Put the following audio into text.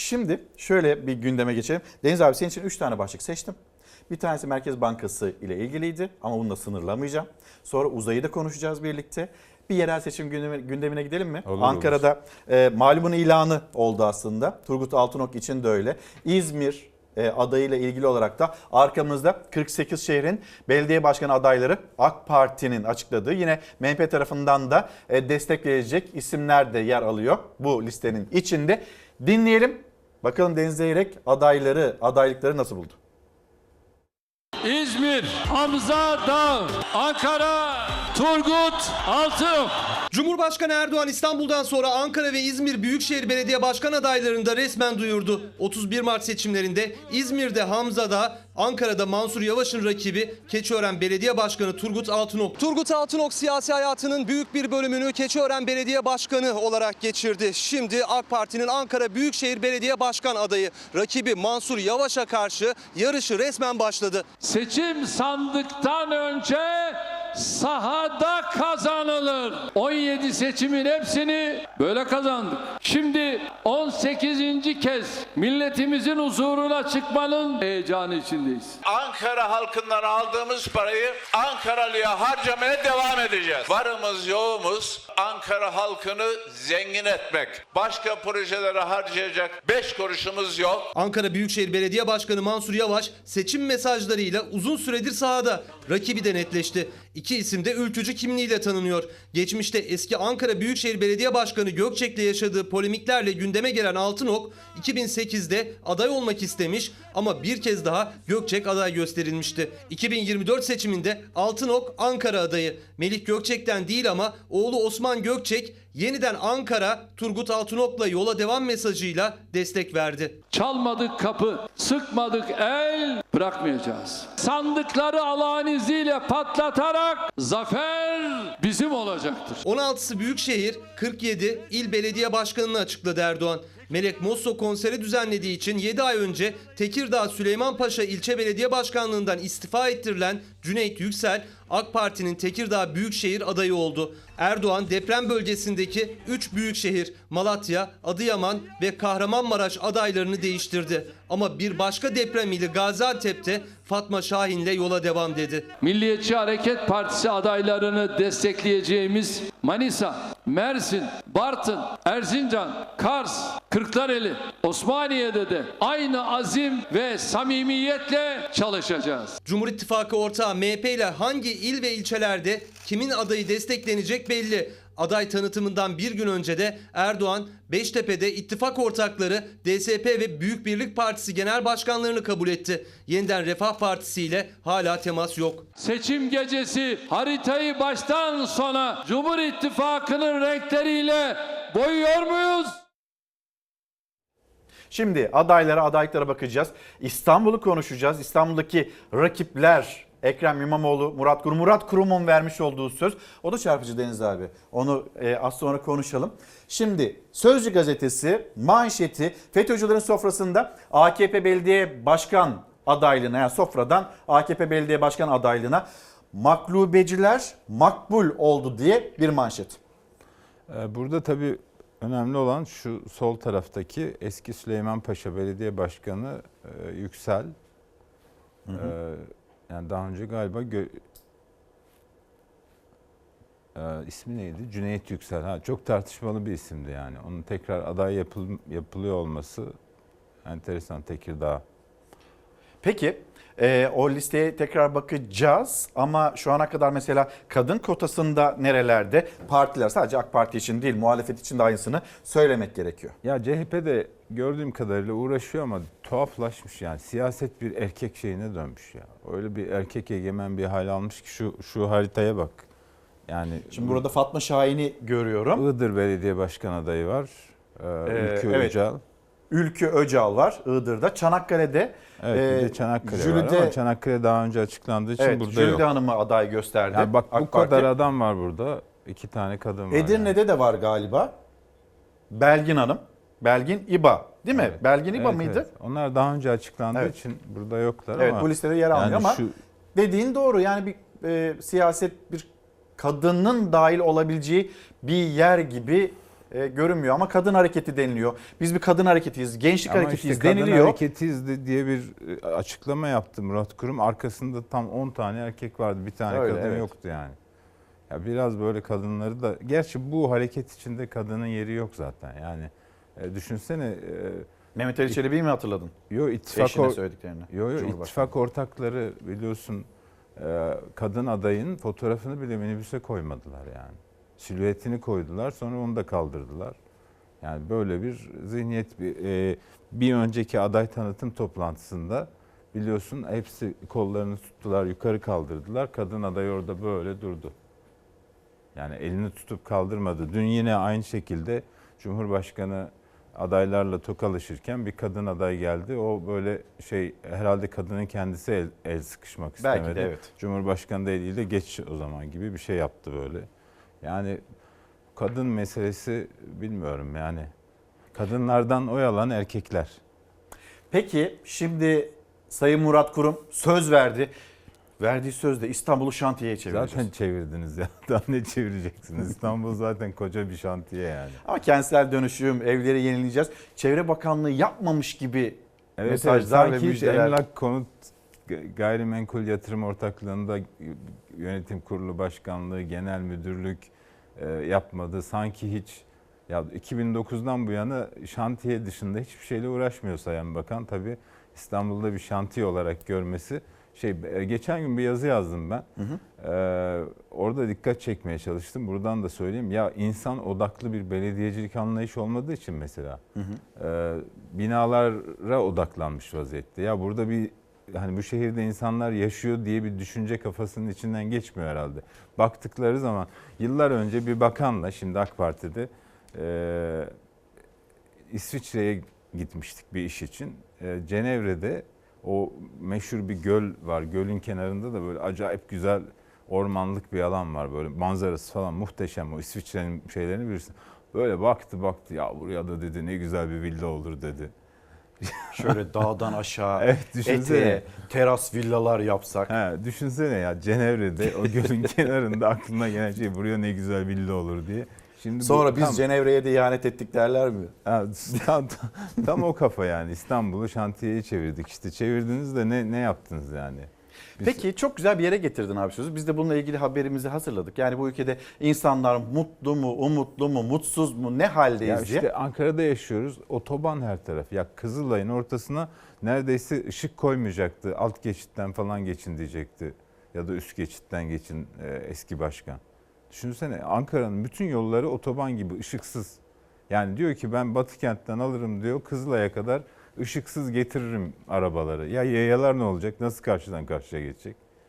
Şimdi şöyle bir gündeme geçelim. Deniz abi senin için 3 tane başlık seçtim. Bir tanesi Merkez Bankası ile ilgiliydi ama bununla sınırlamayacağım. Sonra uzayı da konuşacağız birlikte. Bir yerel seçim gündemine, gündemine gidelim mi? Olur, Ankara'da e, malumun ilanı oldu aslında. Turgut Altınok için de öyle. İzmir e, adayıyla ilgili olarak da arkamızda 48 şehrin belediye başkanı adayları AK Parti'nin açıkladığı yine MHP tarafından da e, destek verecek isimler de yer alıyor bu listenin içinde. Dinleyelim. Bakalım Deniz Zeyrek adayları, adaylıkları nasıl buldu? İzmir, Hamza Dağ, Ankara, Turgut Altınok. Cumhurbaşkanı Erdoğan İstanbul'dan sonra Ankara ve İzmir Büyükşehir Belediye Başkan adaylarını da resmen duyurdu. 31 Mart seçimlerinde İzmir'de Hamza'da, Ankara'da Mansur Yavaş'ın rakibi Keçiören Belediye Başkanı Turgut Altınok. Turgut Altınok siyasi hayatının büyük bir bölümünü Keçiören Belediye Başkanı olarak geçirdi. Şimdi AK Parti'nin Ankara Büyükşehir Belediye Başkan adayı rakibi Mansur Yavaş'a karşı yarışı resmen başladı. Seçim sandıktan önce sahada kazanılır. 17 seçimin hepsini böyle kazandık. Şimdi 18. kez milletimizin huzuruna çıkmanın heyecanı içindeyiz. Ankara halkından aldığımız parayı Ankaralıya harcamaya devam edeceğiz. Varımız yoğumuz Ankara halkını zengin etmek. Başka projelere harcayacak 5 kuruşumuz yok. Ankara Büyükşehir Belediye Başkanı Mansur Yavaş seçim mesajlarıyla uzun süredir sahada. Rakibi de netleşti. İki isim de ülkücü kimliğiyle tanınıyor. Geçmişte eski Ankara Büyükşehir Belediye Başkanı Gökçek'le yaşadığı polemiklerle gündeme gelen Altınok 2008'de aday olmak istemiş ama bir kez daha Gökçek aday gösterilmişti. 2024 seçiminde Altınok Ankara adayı. Melih Gökçek'ten değil ama oğlu Osman Gökçek yeniden Ankara Turgut Altınok'la yola devam mesajıyla destek verdi. Çalmadık kapı, sıkmadık el, bırakmayacağız. Sandıkları Allah'ın izniyle patlatarak zafer bizim olacaktır. 16'sı Büyükşehir, 47 il belediye başkanını açıkladı Erdoğan. Melek Mosso konseri düzenlediği için 7 ay önce Tekirdağ Süleymanpaşa ilçe belediye başkanlığından istifa ettirilen Cüneyt Yüksel AK Parti'nin Tekirdağ Büyükşehir adayı oldu. Erdoğan deprem bölgesindeki 3 büyükşehir Malatya, Adıyaman ve Kahramanmaraş adaylarını değiştirdi. Ama bir başka deprem ili Gaziantep'te Fatma Şahin'le yola devam dedi. Milliyetçi Hareket Partisi adaylarını destekleyeceğimiz Manisa, Mersin, Bartın, Erzincan, Kars, Kırklareli, Osmaniye'de de aynı azim ve samimiyetle çalışacağız. Cumhur İttifakı ortağı MHP ile hangi il ve ilçelerde kimin adayı desteklenecek belli. Aday tanıtımından bir gün önce de Erdoğan Beştepe'de ittifak ortakları DSP ve Büyük Birlik Partisi genel başkanlarını kabul etti. Yeniden Refah Partisi ile hala temas yok. Seçim gecesi haritayı baştan sona Cumhur İttifakı'nın renkleriyle boyuyor muyuz? Şimdi adaylara, adaylıklara bakacağız. İstanbul'u konuşacağız. İstanbul'daki rakipler Ekrem İmamoğlu, Murat Kurum. Murat Kurum'un vermiş olduğu söz. O da çarpıcı Deniz abi. Onu e, az sonra konuşalım. Şimdi Sözcü gazetesi manşeti FETÖ'cülerin sofrasında AKP belediye başkan adaylığına yani sofradan AKP belediye başkan adaylığına maklubeciler makbul oldu diye bir manşet. Ee, Burada tabii önemli olan şu sol taraftaki eski Süleymanpaşa Belediye Başkanı e, Yüksel. Ee, yani daha önce galiba gö- Ee, ismi neydi? Cüneyt Yüksel. Ha, çok tartışmalı bir isimdi yani. Onun tekrar aday yapıl- yapılıyor olması enteresan Tekirdağ. Peki e, o listeye tekrar bakacağız ama şu ana kadar mesela kadın kotasında nerelerde partiler sadece AK Parti için değil muhalefet için de aynısını söylemek gerekiyor. Ya CHP de gördüğüm kadarıyla uğraşıyor ama tuhaflaşmış yani. Siyaset bir erkek şeyine dönmüş ya. Öyle bir erkek egemen bir hal almış ki şu şu haritaya bak. Yani Şimdi burada Fatma Şahin'i görüyorum. Iğdır Belediye Başkan adayı var. Ee, Ülkü evet. Öcal. Ülkü Öcal var Iğdır'da. Çanakkale'de Evet bir e, de Çanakkale var Jülide- ama Çanakkale daha önce açıklandığı için evet, burada Jülide yok. Hanım'ı aday gösterdi. Yani bak bu AK Parti. kadar adam var burada. İki tane kadın var. yani. Edirne'de de var galiba. Belgin Hanım. Belgin İba değil mi? Evet. Belgin İba Evet, mıydı? evet. Onlar daha önce açıklandığı Evet. için burada yoklar Evet ama. bu listede yer almıyor yani ama şu, dediğin doğru. Yani bir e, siyaset bir kadının dahil olabileceği bir yer gibi e, görünmüyor ama kadın hareketi deniliyor. Biz bir kadın hareketiyiz, gençlik Ama hareketiyiz işte kadın deniliyor. hareketiyiz de- diye bir e, açıklama yaptı Murat Kurum. Arkasında tam 10 tane erkek vardı. Bir tane Öyle, kadın evet. yoktu yani. Ya biraz böyle kadınları da gerçi bu hareket içinde kadının yeri yok zaten. Yani e, düşünsene e, Mehmet Ali Çelebi'yi mi hatırladın? yo ittifak Eşine söylediklerini. yo yo ittifak ortakları biliyorsun e, kadın adayın fotoğrafını bile minibüse koymadılar yani. Silüetini koydular sonra onu da kaldırdılar. Yani böyle bir zihniyet bir, e, bir önceki aday tanıtım toplantısında biliyorsun hepsi kollarını tuttular yukarı kaldırdılar. Kadın aday orada böyle durdu. Yani elini tutup kaldırmadı. Dün yine aynı şekilde Cumhurbaşkanı adaylarla tokalaşırken bir kadın aday geldi. O böyle şey herhalde kadının kendisi el, el sıkışmak istemedi. Belki de evet. Cumhurbaşkanı da eliyle geç o zaman gibi bir şey yaptı böyle. Yani kadın meselesi bilmiyorum yani. Kadınlardan oy alan erkekler. Peki şimdi Sayın Murat Kurum söz verdi. Verdiği sözde İstanbul'u şantiyeye çevireceğiz. Zaten çevirdiniz ya. Daha ne çevireceksiniz? İstanbul zaten koca bir şantiye yani. Ama kentsel dönüşüm, evleri yenileyeceğiz. Çevre Bakanlığı yapmamış gibi mesajlar ve sanki hiç müjdeler. emlak konut gayrimenkul yatırım ortaklığında yönetim kurulu başkanlığı, genel müdürlük e, yapmadı. Sanki hiç ya 2009'dan bu yana şantiye dışında hiçbir şeyle uğraşmıyor Sayın Bakan. Tabii İstanbul'da bir şantiye olarak görmesi şey e, geçen gün bir yazı yazdım ben. Ee, orada dikkat çekmeye çalıştım. Buradan da söyleyeyim. Ya insan odaklı bir belediyecilik anlayışı olmadığı için mesela e, binalara odaklanmış vaziyette. Ya burada bir hani bu şehirde insanlar yaşıyor diye bir düşünce kafasının içinden geçmiyor herhalde. Baktıkları zaman yıllar önce bir bakanla şimdi AK Parti'de e, İsviçre'ye gitmiştik bir iş için. E, Cenevre'de o meşhur bir göl var. Gölün kenarında da böyle acayip güzel ormanlık bir alan var. Böyle manzarası falan muhteşem. O İsviçre'nin şeylerini bilirsin. Böyle baktı baktı ya buraya da dedi ne güzel bir villa olur dedi. Şöyle dağdan aşağı, Evet, düşünsene. eteğe, teras villalar yapsak. Ha, düşünsene ya Cenevre'de o gölün kenarında aklına gelen şey buraya ne güzel villa olur diye. Şimdi bu Sonra biz tam- Cenevre'ye de ihanet ettik derler mi? Tam, tam o kafa yani İstanbul'u şantiyeye çevirdik işte çevirdiniz de ne ne yaptınız yani? Biz- Peki çok güzel bir yere getirdin abi sözü. Biz de bununla ilgili haberimizi hazırladık. Yani bu ülkede insanlar mutlu mu, umutlu mu, mutsuz mu, ne haldeyiz Ya diye. işte Ankara'da yaşıyoruz. Otoban her taraf. Ya Kızılay'ın ortasına neredeyse ışık koymayacaktı. Alt geçitten falan geçin diyecekti. Ya da üst geçitten geçin e, eski başkan. Düşünsene Ankara'nın bütün yolları otoban gibi ışıksız. Yani diyor ki ben Batı kentten alırım diyor Kızılay'a kadar ışıksız getiririm arabaları. Ya yayalar ne olacak? Nasıl karşıdan karşıya geçecek?